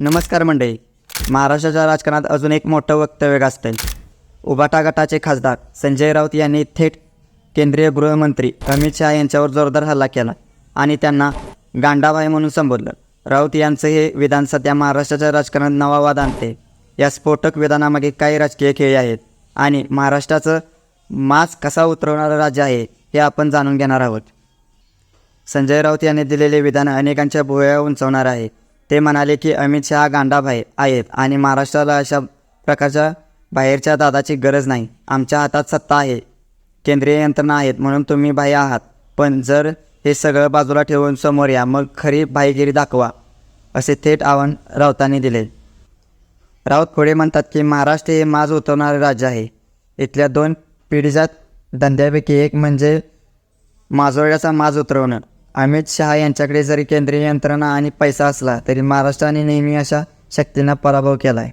नमस्कार मंडळी. महाराष्ट्राच्या राजकारणात अजून एक मोठं वक्तव्य गाजतंय. उबाटा गटाचे खासदार संजय राऊत यांनी थेट केंद्रीय गृहमंत्री अमित शहा यांच्यावर जोरदार हल्ला केला आणि त्यांना गांडाबाई म्हणून संबोधलं. राऊत यांचं हे विधान सध्या महाराष्ट्राच्या राजकारणात नवा वाद आणते या स्फोटक विधानामागे काही राजकीय खेळी आहेत आणि महाराष्ट्राचं मास कसा उतरवणारं राज्य आहे हे आपण जाणून घेणार आहोत. संजय राऊत यांनी दिलेले विधान अनेकांच्या भुया उंचवणार आहे. ते म्हणाले की अमित शहा गांडाभाई आहेत आणि महाराष्ट्राला अशा प्रकारच्या बाहेरच्या दादाची गरज नाही. आमच्या हातात सत्ता आहे. केंद्रीय यंत्रणा आहेत म्हणून तुम्ही भाई आहात. पण जर हे सगळं बाजूला ठेवून समोर या मग खरी भाईगिरी दाखवा असे थेट आव्हान राऊतांनी दिले. राऊत पुढे म्हणतात की महाराष्ट्र हे माज उतरवणारे राज्य आहे. इथल्या दोन पिढीजात धंद्यापैकी एक म्हणजे माजोळ्याचा माज उतरवणं. अमित शहा यांच्याकडे जरी केंद्रीय यंत्रणा आणि पैसा असला तरी महाराष्ट्राने नेहमी अशा शक्तींना पराभव केला आहे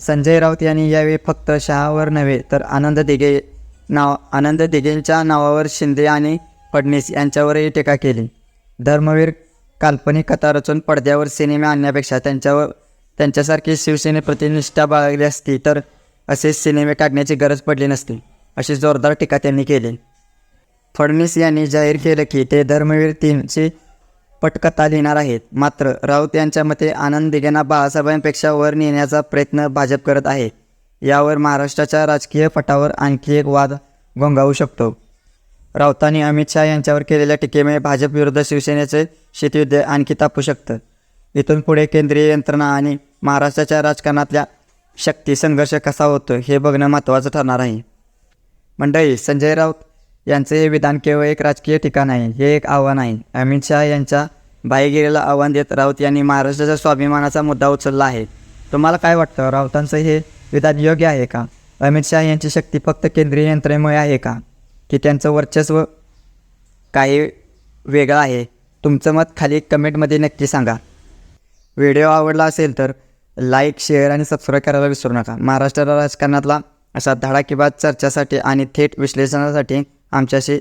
संजय राऊत यांनी यावेळी फक्त शहावर नव्हे तर आनंद दिघे नाव आनंद दिघेंच्या नावावर शिंदे आणि फडणीस यांच्यावरही टीका केली. धर्मवीर काल्पनिक कथा रचून पडद्यावर सिनेमे आणण्यापेक्षा त्यांच्यावर त्यांच्यासारखी शिवसेनेप्रती निष्ठा बाळगली असती तर असे सिनेमे काढण्याची गरज पडली नसती अशी जोरदार टीका त्यांनी केली. फडणवीस यांनी जाहीर केलं की ते धर्मवीर तीनची पटकथा लिहिणार आहेत. मात्र राऊत यांच्या मते आनंद दिघेंना बाळासाहेबांपेक्षा वर नेण्याचा प्रयत्न भाजप करत आहे. यावर महाराष्ट्राच्या राजकीय पटावर आणखी एक वाद गोंगावू शकतो. राऊतांनी अमित शहा यांच्यावर केलेल्या टीकेमुळे भाजप विरुद्ध शिवसेनेचे शीतयुद्ध आणखी तापू शकतं. इथून पुढे केंद्रीय यंत्रणा आणि महाराष्ट्राच्या राजकारणातल्या शक्ती संघर्ष कसा होतो हे बघणं महत्त्वाचं ठरणार आहे. मंडळी संजय राऊत यांचे हे विधान केवळ एक राजकीय ठिकाण आहे हे एक आव्हान आहे. अमित शहा यांच्या बाईगिरीला आव्हान देत राऊत यांनी महाराष्ट्राच्या स्वाभिमानाचा मुद्दा उचलला आहे. तुम्हाला काय वाटतं? राऊतांचं हे विधान योग्य आहे का? अमित शहा यांची शक्ती फक्त केंद्रीय यंत्रणेमुळे आहे का? की त्यांचं वर्चस्व काही वेगळं आहे? तुमचं मत खाली कमेंटमध्ये नक्की सांगा. व्हिडिओ आवडला असेल तर लाईक शेअर आणि सबस्क्राईब करायला विसरू नका. महाराष्ट्र राजकारणातला अशा धडाकेबाज चर्चासाठी आणि थेट विश्लेषणासाठी आमच्याशी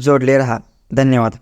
जोडले राहा. धन्यवाद.